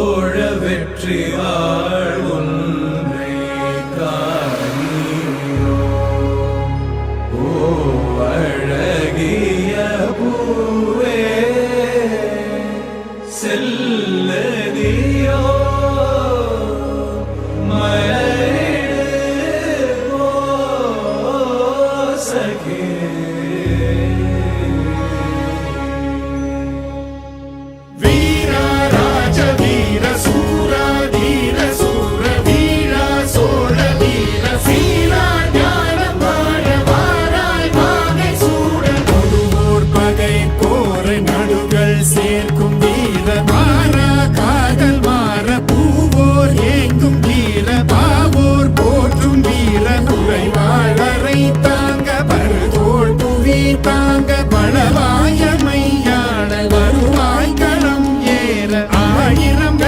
தோழ வெற்றி வாழ்வும் அழகிய பூவே செல்லே ஏற்கும் வீர மாறா காதல் மாற பூவோர் ஏங்கும் வீர பாவோர் போற்றும் வீர துறை வாழரை தாங்க பருதோள் புவி தாங்க பழவாயமையான வருவாய் களம் ஏற ஆயிரம்